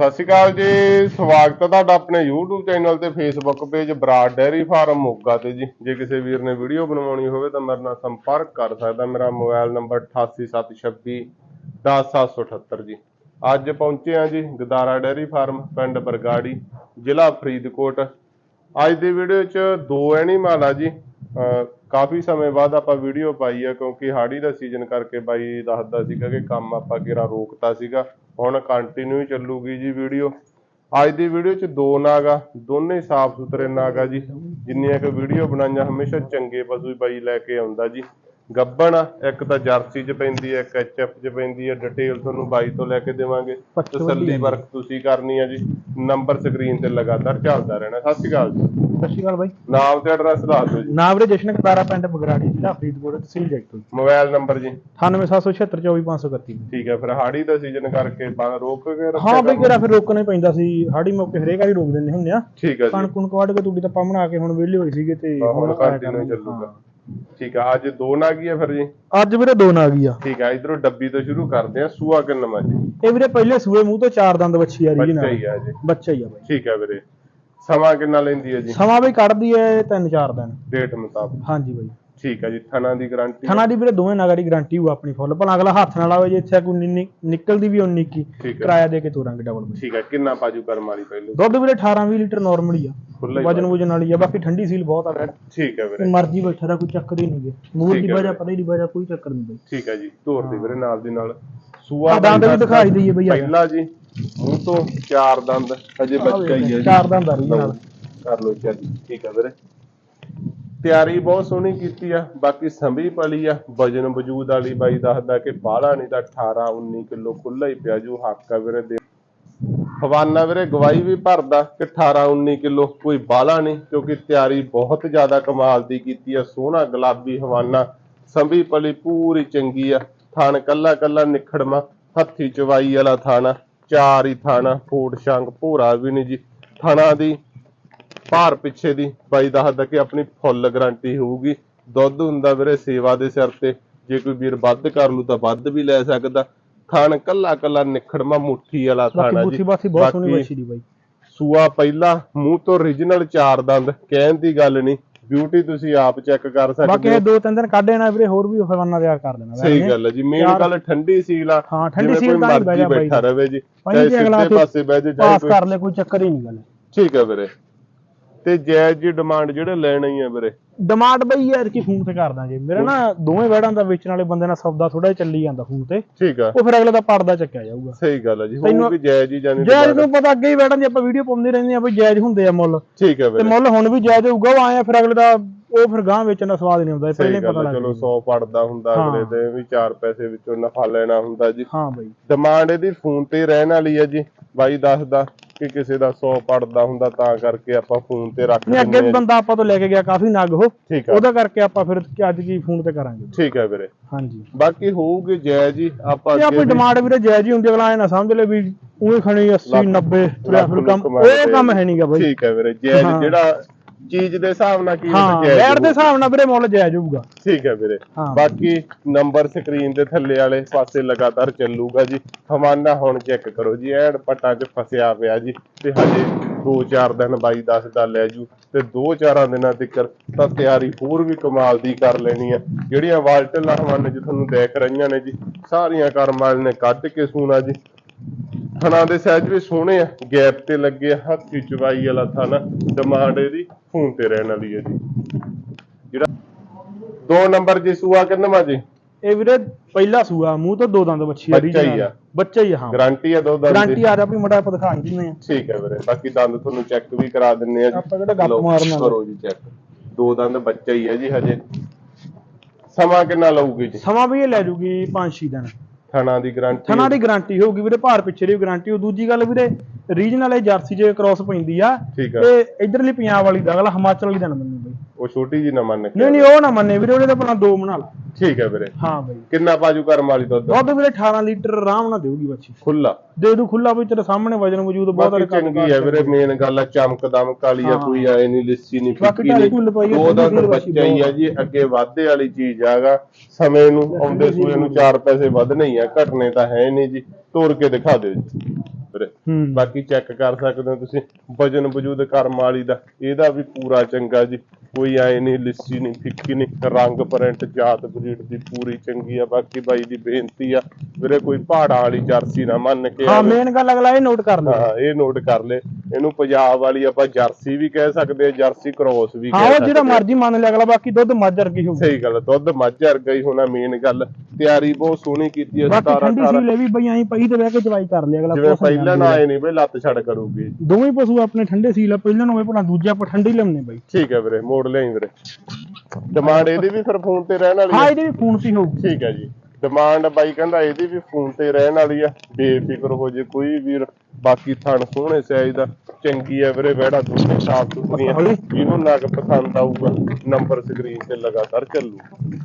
ਸਤਿ ਸ਼੍ਰੀ ਅਕਾਲ ਜੀ, ਸਵਾਗਤ ਹੈ ਤੁਹਾਡਾ ਆਪਣੇ YouTube ਚੈਨਲ ਤੇ Facebook page Brar dairy farm Moga ਤੇ ਜੀ। ਜੇ ਕਿਸੇ ਵੀਰ ਨੇ ਵੀਡੀਓ ਬਣਵਾਉਣੀ ਹੋਵੇ ਤਾਂ ਮੇਰੇ ਨਾਲ ਸੰਪਰਕ ਕਰ ਸਕਦਾ, ਮੇਰਾ ਮੋਬਾਈਲ ਨੰਬਰ 8876 10778 ਜੀ। ਅੱਜ ਪਹੁੰਚੇ ਆ ਜੀ ਗਦਾਰਾ ਡੈਰੀ ਫਾਰਮ, ਪਿੰਡ ਬਰਗਾੜੀ, ਜ਼ਿਲ੍ਹਾ ਫਰੀਦਕੋਟ। ਅੱਜ ਦੀ ਵੀਡੀਓ 'ਚ ਦੋ ਐਨੀਮਲ ਆ ਜੀ। ਅਹ ਕਾਫੀ ਸਮੇਂ ਬਾਅਦ ਆਪਾਂ ਵੀਡੀਓ ਪਾਈ ਆ, ਕਿਉਂਕਿ ਹਾੜੀ ਦਾ ਸੀਜ਼ਨ ਕਰਕੇ ਬਾਈ ਦੱਸਦਾ ਸੀਗਾ ਕਿ ਕੰਮ ਆਪਾਂ ਕਿਰਾ ਰੋਕਤਾ ਸੀਗਾ। ਹੁਣ ਕੰਟੀਨਿਊ ਚੱਲੂਗੀ ਜੀ ਵੀਡੀਓ। ਅੱਜ ਦੀ ਵੀਡੀਓ 'ਚ ਦੋ ਨਾਗ ਆ, ਦੋਨੇ ਸਾਫ਼ ਸੁਥਰੇ ਨਾਗ ਆ ਜੀ। ਜਿੰਨੀਆਂ ਕਿ ਵੀਡੀਓ ਬਣਾਈਆਂ, ਹਮੇਸ਼ਾ ਚੰਗੇ ਪਸ਼ੂ ਹੀ ਬਾਈ ਲੈ ਕੇ ਆਉਂਦਾ ਜੀ। ਗੱਬਣ ਇੱਕ ਤਾਂ ਜਰਸੀ 'ਚ ਪੈਂਦੀ ਹੈ ਇੱਕ ਐਚਐਫ 'ਚ ਪੈਂਦੀ ਹੈ ਡਿਟੇਲ ਤੁਹਾਨੂੰ ਬਾਈ ਤੋਂ ਲੈ ਕੇ ਦੇਵਾਂਗੇ। ਤਸੱਲੀ ਵਰਕ ਤੁਸੀਂ ਕਰਨੀ ਆ ਜੀ। ਨੰਬਰ ਸਕਰੀਨ ਤੇ ਲਗਾਤਾਰ ਚੱਲਦਾ ਰਹਿਣਾ। ਸਤਿ ਸ਼੍ਰੀ ਅਕਾਲ ਜੀ। ਸਤਿ ਸ਼੍ਰੀ ਅਕਾਲ ਬਾਈ। ਨਾਮ ਤੇ ਐਡਰੈਸ ਦੱਸ ਦਿਓ ਜੀ। ਨਾਮ ਵੀਰੇ ਜਸ਼ਨ ਕਤਾਰਾ ਪਿੰਡ ਬਗਰਾੜੀ ਜ਼ਿਲ੍ਹਾ ਫਰੀਦਕੋਟ ਤਹਿਸੀਲ ਜੈਤੋ ਮੋਬਾਈਲ ਨੰਬਰ ਜੀ। 9877624531 ਠੀਕ ਹੈ ਫਿਰ ਹਾੜੀ ਦਾ ਸੀਜ਼ਨ ਕਰਕੇ ਰੋਕ ਕੇ ਰੱਖਿਆ ਹਾਂ ਬਈ? ਕਿਹੜਾ ਫਿਰ ਰੋਕਣਾ ਹੀ ਪੈਂਦਾ ਸੀ। ਹਾੜੀ ਮੌਕੇ ਹਰੇਕ ਵਾਰੀ ਰੋਕ ਦਿੰਦੇ ਹੁੰਦੇ ਆ। ਠੀਕ ਹੈ ਜੀ। ਕਣਕ ਕੁਣਕ ਵੱਢ ਕੇ ਤੂੜੀ ਤਾਂ ਬਣਾ ਕੇ ਹੁਣ ਵਿਹਲੇ ਹੋਏ ਸੀਗੇ ਤੇ ਹਾਂ, ਹੁਣ ਕੰਟੀਨਿਊ। ਚੱਲੂਗਾ। ਠੀਕ ਆ ਅੱਜ ਦੋ ਨਾ ਕੀ ਆ ਫਿਰ ਜੀ? ਹਾਂ। ਅੱਜ ਵੀਰੇ ਦੋ ਨਾਗ ਹੀ ਆ। ਠੀਕ ਆ ਇਧਰੋਂ ਡੱਬੀ ਤੋਂ ਸ਼ੁਰੂ ਕਰਦੇ ਆ ਸੂਆ ਕਿੰਨਾ ਜੀ? ਇਹ ਵੀਰੇ ਪਹਿਲੇ ਸੂਏ ਮੂੰਹ ਤੋਂ ਚਾਰ ਦੰਦ ਬੱਚੀ ਆ ਰਹੀ ਬੱਚਾ ਹੀ ਆ ਜੀ। ਬੱਚਾ ਹੀ ਆ ਬਾਈ। ਠੀਕ ਆ ਵੀਰੇ। ਸਮਾਂ ਕਿੰਨਾ ਲੈਂਦੀ ਹੈ ਜੀ? ਸਮਾਂ ਬਈ ਕੱਢਦੀ ਐ ਤਿੰਨ ਚਾਰ ਦਿਨ। ਡੇਟ ਮੁਤਾਬਕ। ਹਾਂਜੀ ਬਾਈ। ਠੀਕ ਆ ਜੀ ਥਣਾ ਦੀ ਗਾਰੰਟੀ ਥਣਾ ਦੀ ਵੀਰੇ ਦੋਵੇਂ ਨਾਗਾਂ ਦੀ ਗਾਰੰਟੀ ਹੋਊ ਆਪਣੀ ਫੁੱਲ ਭਲਾ ਅਗਲਾ ਹੱਥ ਨਾਲ ਆਵੇ ਜੇ ਇੱਥੇ ਕੋਈ ਨਿਕਲਦੀ ਵੀ ਉਨੀ ਕੀ ਠੀਕ ਹੈ ਕਿਰਾਇਆ ਦੇ ਕੇ ਤੋਰਾਂਗੇ ਡਬਲ ਠੀਕ ਆ ਕਿੰਨਾ ਪਾਜੂ ਕਰਮ ਵਾਲੀ ਪਹਿਲੇ? ਦੁੱਧ ਵੀਰੇ 18 20 ਲੀਟਰ ਨਾਰਮਲ ਹੀ ਆ। ਹੀ ਵਜਨ ਵਜਨ ਵਾਲੀ ਆ ਬਾਕੀ ਠੰਡੀ ਸੀਲ ਬਹੁਤ ਆ ਠੀਕ ਆ ਵੀਰੇ। ਮਰਜ਼ੀ ਬੈਠਾ ਦਾ ਕੋਈ ਚੱਕਰ ਹੀ ਨਹੀਂ ਗੇ ਮੂਲ ਦੀ ਹੈ ਵਜ੍ਹਾ। ਪਤਾ ਹੀ ਨਹੀਂ ਵਜ੍ਹਾ ਕੋਈ ਚੱਕਰ ਨਹੀਂ ਬਈ। ਠੀਕ ਆ ਜੀ ਧੋਰ ਦੀ ਵੀਰੇ ਨਾਲ ਦੀ ਨਾਲ। ਸੂਆ ਦੰਦ ਵੀ ਦਿਖਾਈ ਦਈਏ ਬਈ। ਪਹਿਲਾ ਜੀ ਮੂੰਹ ਤੋਂ ਚਾਰ ਦੰਦ ਅਜੇ ਬੱਚਾ ਹੀ ਹੈ ਜੀ। ਚਾਰ ਦੰਦ ਆ ਰਹੀ ਨਾਲ। ਕਰ ਲੋ ਚੱਲ ਠੀਕ ਆ ਵੀਰੇ। ਤਿਆਰੀ ਬਹੁਤ ਸੋਹਣੀ ਕੀਤੀ ਆ, ਬਾਕੀ ਸੰਭੀ ਪਲੀ ਆ, ਵਜਨ ਵਜੂਦ ਵਾਲੀ ਬਾਈ ਦੱਸਦਾ ਕਿ ਬਾਹਲਾ ਨਹੀਂ ਤਾਂ 18 19 ਕਿਲੋ ਖੁੱਲਾ ਹੀ ਪਿਆ ਜੂ, ਹੱਕ ਆ ਵੀਰੇ ਦੇ। ਹਵਾਨਾ ਵੀਰੇ ਗਵਾਈ ਵੀ ਭਰਦਾ ਕਿ 18 19 ਕਿਲੋ ਕੋਈ ਬਾਹਲਾ ਨਹੀਂ, ਕਿਉਂਕਿ ਤਿਆਰੀ ਬਹੁਤ ਜ਼ਿਆਦਾ ਕਮਾਲ ਦੀ ਕੀਤੀ ਆ, ਸੋਹਣਾ ਗੁਲਾਬੀ ਹਵਾਨਾ, ਸੰਭੀ ਪਲੀ ਪੂਰੀ ਚੰਗੀ ਆ, ਥਣ ਕੱਲਾ ਕੱਲਾ ਨਿਖੜਮਾ, ਹੱਥੀ ਚਵਾਈ ਵਾਲਾ ਥਾਣਾ, ਚਾਰ ਹੀ ਥਾਣਾ ਫੂਟ ਸ਼ੰਗ ਭੋਰਾ ਵੀ ਨਹੀਂ ਜੀ, ਥਣਾ ਦੀ ਭਾਰ ਪਿੱਛੇ ਦੀ ਬਾਈ ਦੱਸਦਾ ਕਿ ਆਪਣੀ ਫੁੱਲ ਗਾਰੰਟੀ ਹੋਊਗੀ। ਦੁੱਧ ਹੁੰਦਾ ਵੀਰੇ ਸੇਵਾ ਦੇ ਸਿਰ ਤੇ। ਜੇ ਕੋਈ ਵੀਰ ਵੱਧ ਕਰ ਲੂ ਤਾਂ ਵੱਧ ਵੀ ਲੈ ਸਕਦਾ। ਥਣ ਕੱਲਾ ਕੱਲਾ ਨਿਖੜਮਾ ਮੁੱਠੀ ਵਾਲਾ ਬਾਕੀ ਥਾਣਾ ਜੀ। ਬਾਸੀ ਬਹੁਤ ਸੋਹਣੀ ਬਾਕੀ ਬੱਚੀ ਦੀ ਬਾਈ। ਸੂਆ ਪਹਿਲਾ ਮੂੰਹ ਤੋਂ origignal ਚਾਰ ਦੰਦ ਕਹਿਣ ਦੀ ਗੱਲ ਨਹੀਂ। ਬਿਊਟੀ ਤੁਸੀਂ ਆਪ ਚੈੱਕ ਕਰ ਬਾਕੀ ਸਕਦੇ ਇਹ ਹੋ ਦੋ ਤਿੰਨ ਦਿਨ ਕੱਢ ਦੇਣਾ ਵੀਰੇ ਹੋਰ ਵੀ ਫਰਮਾਨਾ ਤਿਆਰ ਕਰ ਦੇਣਾ ਸਹੀ ਗੱਲ ਹੈ ਜੀ ਮੇਨ ਗੱਲ ਠੰਡੀ ਸੀਲ ਆ। ਹਾਂ, ਠੰਡੀ ਸੀਲ ਤਾਂ ਬੈਠਾ ਰਵੇ ਜੀ ਚਾਹੇ ਸਿੱਧੇ ਪਾਸੇ ਬਹਿ ਜਾ ਪਾਸ ਕੋਈ ਕਰ ਲੈ ਕੋਈ ਚੱਕਰ ਹੀ ਨਹੀਂ ਗੱਲ। ਠੀਕ ਹੈ ਵੀਰੇ। ਤੇ ਜਾਇਜ਼ ਜੀ ਡਿਮਾਂਡ ਜਿਹੜੇ ਲੈਣਾ ਹੀ ਆ ਵੀਰੇ। ਡਿਮਾਂਡ ਬਈ ਯਾਰ ਕੀ ਫੋਨ ਤੇ ਕਰਦਾ ਜੇ ਮੇਰਾ ਨਾ ਦੋਵੇਂ ਵੈੜਾਂ ਦਾ ਵੇਚਣ ਵਾਲੇ ਬੰਦੇ ਨਾਲ ਸੌਦਾ ਥੋੜਾ ਜਿਹਾ ਚੱਲੀ ਜਾਂਦਾ ਫੋਨ ਤੇ। ਠੀਕ ਆ। ਉਹ ਫਿਰ ਅਗਲੇ ਦਾ ਪਰਦਾ ਚੱਕਿਆ ਜਾਊਗਾ। ਸਹੀ ਗੱਲ ਹੈ ਜੀ ਤੈਨੂੰ- ਹੋਊਗੀ ਜਾਇਜ਼ ਹੀ ਜਾਨੀ ਜਾਇਜ਼ ਨੂੰ ਪਤਾ ਅੱਗੇ ਹੀ ਵੈੜਾਂ ਦੀ ਆਪਾਂ ਵੀਡੀਓ ਪਾਉਂਦੇ ਰਹਿੰਦੇ ਆ ਬਈ ਜਾਇਜ਼ ਹੁੰਦੇ ਆ ਮੁੱਲ। ਠੀਕ ਤੇ ਵੀਰੇ। ਮੁੱਲ ਹੁਣ ਵੀ ਜਾਇਜ਼ ਹੋਊਗਾ ਉਹ ਆਇਆ ਫਿਰ ਅਗਲੇ ਦਾ ਉਹ ਫਿਰ ਗਾਂ ਵੇਚਣ ਦਾ ਸਵਾਦ ਨਹੀਂ ਆਉਂਦਾ ਇਹ ਪਹਿਲੇ ਸਹੀ ਗੱਲ ਪਤਾ ਹੈ ਲੱਗ ਚਲੋ ਜਾਂਦਾ। 100 ਪੜਦਾ ਹੁੰਦਾ ਹਾਂ। ਅਗਲੇ ਦੇ ਵੀ 4 ਪੈਸੇ ਵਿੱਚੋਂ ਨਫਾ ਲੈਣਾ ਹੁੰਦਾ ਜੀ। ਹਾਂ ਬਈ। ਡਿਮਾਂਡ ਇਹਦੀ ਫੋਨ ਤੇ ਰਹਿਣ ਵਾਲੀ ਹੈ ਜੀ ਬਾਈ ਦੱਸਦਾ ਕਿ ਕਿਸੇ ਦਾ 100 ਪੜਦਾ ਹੁੰਦਾ ਤਾਂ ਕਰਕੇ ਆਪਾਂ ਫੋਨ ਤੇ ਰੱਖ ਨਹੀਂ ਅੱਗੇ ਦਿੰਦੇ ਵੀ ਹਾਂ ਬੰਦਾ ਆਪਾਂ ਤੋਂ ਲੈ ਕੇ ਗਿਆ ਕਾਫੀ ਨਗ ਉਹ। ਠੀਕ ਆ। ਉਹਦਾ ਕਰਕੇ ਆਪਾਂ ਫਿਰ ਅੱਜ ਕੀ ਫੋਨ ਤੇ ਕਰਾਂਗੇ। ਠੀਕ ਹੈ ਵੀਰੇ। ਹਾਂਜੀ। ਬਾਕੀ ਹੋਊਗੀ ਜਾਇਜ਼ ਹੀ ਆਪਾਂ ਇਹ ਆਪਣੀ ਵੀ- ਡਿਮਾਂਡ ਵੀਰੇ ਜਾਇਜ਼ ਹੀ ਹੁੰਦੀ ਅਗਲਾ ਐ ਨਾ ਸਮਝ ਲੈ ਵੀ ਉਹੀ ਖਣੀ 80 90 ਤੁਰਿਆ ਫਿਰ ਕੰਮ ਉਹ ਕੰਮ ਹੈ ਨਹੀਂਗਾ ਬਾਈ। ਠੀਕ ਹੈ ਵੀਰੇ ਹਾਂ। ਜਿਹੜਾ ਚੀਜ਼ ਦੇ ਹਿਸਾਬ ਨਾਲ ਕੀਮਤ ਹਾਂ ਵੈਟ ਦੇ। ਹਿਸਾਬ ਨਾਲ ਵੀਰੇ ਮੁੱਲ ਜਾਇਜ਼ ਹੋਊਗਾ ਠੀਕ ਹੈ ਵੀਰੇ। ਹਾਂ। ਬਾਕੀ ਨੰਬਰ ਸਕਰੀਨ ਦੇ ਥੱਲੇ ਵਾਲੇ ਪਾਸੇ ਲਗਾਤਾਰ ਚੱਲੂਗਾ ਜੀ। ਹਵਾਨਾ ਹੁਣ ਚੈੱਕ ਕਰੋ ਜੀ ਐਨ ਪੱਟਾਂ 'ਚ ਫਸਿਆ ਪਿਆ ਜੀ। ਤੇ ਹਜੇ 2-4 ਦਿਨ ਬਾਈ ਦੱਸਦਾ ਲੈ ਜੂ। ਤੇ 2-4 ਦਿਨਾਂ ਤੱਕ ਤਾਂ ਤਿਆਰੀ ਹੋਰ ਵੀ ਕਮਾਲ ਦੀ ਕਰ ਲੈਣੀ ਆ ਜਿਹੜੀਆਂ ਵਾਲਟਲਾਂ ਹਵਾਨੇ 'ਚ ਤੁਹਾਨੂੰ ਦੇਖ ਰਹੀਆਂ ਨੇ ਜੀ ਸਾਰੀਆਂ ਕਰਮਾਲ ਨੇ ਕੱਢ ਕੇ ਸੂਣਾ ਜੀ। ਥਣਾ ਦੇ ਸਾਈਜ਼ ਵੀ ਸੋਹਣੇ ਆ ਗੈਪ ਤੇ ਲੱਗੇ ਆ ਹੱਥੀ ਚਵਾਈ ਵਾਲਾ ਥਣਾ ਡਿਮਾਂਡ ਇਹਦੀ ਫੋਨ ਤੇ ਰਹਿਣ ਵਾਲੀ ਹੈ ਜੀ ਜਿਹੜਾ ਦੋ ਨੰਬਰ ਜੀ ਸੂਆ ਕਿੰਨਾ ਜੀ? ਇਹ ਵੀਰੇ ਪਹਿਲਾ ਸੂਆ ਮੂੰਹ ਤੋਂ ਦੋ ਦੰਦ ਬੱਚੀ ਆ ਬੱਚਾ ਹੀ ਆ। ਬੱਚਾ ਹੀ ਆ ਹਾਂ। ਗਾਰੰਟੀ ਆ ਦੋ ਦੰਦ ਗਾਰੰਟੀ ਆ ਜਾ ਵੀ ਮੜਾ ਆਪਾਂ ਦਿਖਾ ਦਿੰਦੇ ਆ ਠੀਕ ਹੈ ਵੀਰੇ ਬਾਕੀ ਦੰਦ ਤੁਹਾਨੂੰ ਚੈੱਕ ਵੀ ਕਰਾ ਦਿੰਨੇ ਆ ਆਪਾਂ ਕਿਹੜਾ ਗੱਪ ਮਾਰਨ। ਕਰੋ ਜੀ ਚੈੱਕ ਦੋ ਦੰਦ ਬੱਚਾ ਹੀ ਹੈ ਜੀ ਹਜੇ। ਸਮਾਂ ਕਿੰਨਾ ਲਊਗੀ ਜੀ? ਸਮਾਂ ਵੀ ਇਹ ਲੈ ਜੂਗੀ 5-6 ਦਿਨ। ਥਣਾ ਦੀ ਗਾਰੰਟੀ ਥਣਾ ਦੀ ਗਾਰੰਟੀ ਹੋਊਗੀ ਵੀਰੇ ਭਾਰ ਪਿੱਛੇ ਦੀ ਗਾਰੰਟੀ ਹੋ ਦੂਜੀ ਗੱਲ ਵੀਰੇ ਰੀਜਨਲ ਇਹ ਜਰਸੀ ਜੇ ਕ੍ਰਾਸ ਪੈਂਦੀ ਆ ਤੇ ਇਧਰਲੀ ਪੰਜਾਬ ਵਾਲੀ ਦਾ ਅਗਲਾ ਹਿਮਾਚਲ ਵਾਲੀ ਦਾ ਨਾ ਮੰਨੂ ਬਈ। ਉਹ ਛੋਟੀ ਜੀ ਨਾ ਮੰਨ ਕੇ ਨਹੀਂ ਨਹੀਂ ਉਹ ਨਾ ਮੰਨੇ ਵੀਰੇ ਉਹਦੇ ਤਾਂ ਆਪਣਾ ਦੋ ਬਣਾ ਲਾ। ਠੀਕ ਹੈ ਵੀਰੇ। ਹਾਂ ਬਈ। ਕਿੰਨਾ ਪਾਜੂ ਕਰਮ ਵਾਲੀ ਦੁੱਧ? ਦੁੱਧ ਵੀਰੇ 18 ਲੀਟਰ ਆਰਾਮ ਨਾਲ ਦੇਊਗੀ ਬੱਚੀ ਖੁੱਲਾ ਦੇ ਦੂ ਖੁੱਲਾ ਵੀ ਤੇਰੇ ਸਾਹਮਣੇ ਵਜਨ ਵਜੂਦ ਬਹੁਤ ਸਾਰੇ ਕੰਮ ਚੰਗੀ ਹੈ ਵੀਰੇ ਮੇਨ ਗੱਲ ਆ ਚਮਕ ਦਮਕ ਵਾਲੀ ਆ ਹਾਂ। ਕੋਈ ਆਏ ਨਹੀਂ ਲਿੱਸੀ ਨਹੀਂ ਫਿੱਕੀ ਨਹੀਂ। ਆ, ਦੋ ਬੱਚਾ ਹੀ ਆ ਜੀ ਅੱਗੇ ਵਾਧੇ ਵਾਲੀ ਚੀਜ਼ ਆਗਾ ਸਮੇਂ ਨੂੰ ਆਉਂਦੇ ਸੂਏ ਨੂੰ ਚਾਰ ਪੈਸੇ ਵੱਧ ਨਹੀਂ ਆ ਘਟਨੇ ਤਾਂ ਹੈ ਨਹੀਂ ਜੀ ਤੋੜ ਕੇ ਦਿਖਾ ਦਿਓ ਜੀ। ਵੀਰੇ। ਹੂੰ। ਬਾਕੀ ਚੈੱਕ ਕਰ ਸਕਦੇ ਹੋ ਤੁਸੀਂ ਵਜਨ ਵਜੂਦ ਕਰਮ ਵਾਲੀ ਦਾ ਇਹਦਾ ਵੀ ਪੂਰਾ ਚੰਗਾ ਜੀ। ਕੋਈ ਐ ਨਹੀਂ ਲਿੱਸੀ ਨਹੀਂ ਫਿੱਕੀ ਨਹੀਂ ਰੰਗ ਪ੍ਰਿੰਟ ਜਾਤ ਬਰੀਡ ਦੀ ਪੂਰੀ ਚੰਗੀ ਆ। ਬਾਕੀ ਬਾਈ ਦੀ ਬੇਨਤੀ ਆ ਵੀਰੇ ਕੋਈ ਪਹਾੜਾਂ ਵਾਲੀ ਜਰਸੀ ਨਾ ਮੰਨ ਕੇ ਹਾਂ ਆਵੇ। ਮੇਨ ਗੱਲ ਅਗਲਾ ਇਹ ਨੋਟ ਕਰ ਲਓ ਹਾਂ ਇਹ ਨੋਟ ਕਰ ਲੈ। ਇਹਨੂੰ ਪੰਜਾਬ ਵਾਲੀ ਆਪਾਂ ਜਰਸੀ ਵੀ ਕਹਿ ਸਕਦੇ ਆ ਜਰਸੀ ਕ੍ਰੋਸ ਵੀ ਹਾਂ ਉਹ ਜਿਹੜਾ। ਮਰਜ਼ੀ ਮੰਨ ਲਿਆ ਅਗਲਾ ਬਾਕੀ ਦੁੱਧ ਮੱਝ ਵਰਗੀ ਹੋਊ ਸਹੀ ਗੱਲ ਦੁੱਧ ਮੱਝ ਵਰਗਾ ਹੀ ਹੋਣਾ ਮੇਨ ਗੱਲ। ਤਿਆਰੀ ਬਹੁਤ ਸੋਹਣੀ ਕੀਤੀ ਹੈ ਬਾਕੀ 17 ਠੰਡੀ 18 ਸੀਲੇ ਵੀ ਬਈ ਐਂ ਪਈ ਤੇ ਬਹਿ ਕੇ ਚਵਾਈ ਕਰ ਲਿਆ ਅਗਲਾ ਜਿਵੇਂ ਪਹਿਲਾਂ। ਨਾ ਆਏ ਨਹੀਂ ਬਈ ਲੱਤ ਛੜ ਕਰੂਗੀ। ਦੋਵੇਂ ਪਸ਼ੂ ਆਪਣੇ ਠੰਡੇ ਸੀਲ ਆ ਪਹਿਲਾਂ ਨੂੰ ਹੋਵੇ ਭਲਾ ਦੂਜਾ ਆਪਾਂ ਠੰਡੇ ਲਿਆਉਣੇ ਬਈ। ਠੀਕ ਹੈ ਵੀਰੇ ਮੋੜ ਲਿਆਈ ਵੀਰੇ। ਡਿਮਾਂਡ ਇਹਦੀ ਵੀ ਫਿਰ ਫੋਨ ਤੇ ਰਹਿਣ ਵਾਲੀ ਹਾਂ ਇਹਦੇ ਵੀ ਫੋਨ ਤੇ ਹੋਊਗੀ। ਠੀਕ ਹੈ ਜੀ। ਡਿਮਾਂਡ ਬਾਈ ਕਹਿੰਦਾ ਇਹਦੀ ਵੀ ਫੋਨ ਤੇ ਰਹਿਣ ਵਾਲੀ ਆ। ਬੇਫਿਕਰ ਹੋ ਜੇ ਕੋਈ ਵੀਰ ਬਾਕੀ ਥਣ ਸੋਹਣੇ ਸਾਈਜ਼ ਦਾ ਚੰਗੀ ਆ ਵੀਰੇ ਵਹਿੜਾ ਦੋਨੇ ਸਾਫ਼ ਸੁਥਰੀਆਂ ਜਿਹਨੂੰ ਨਗ ਪਸੰਦ ਆਊਗਾ ਨੰਬਰ ਸਕਰੀਨ ਤੇ ਲਗਾਤਾਰ ਚੱਲੂ।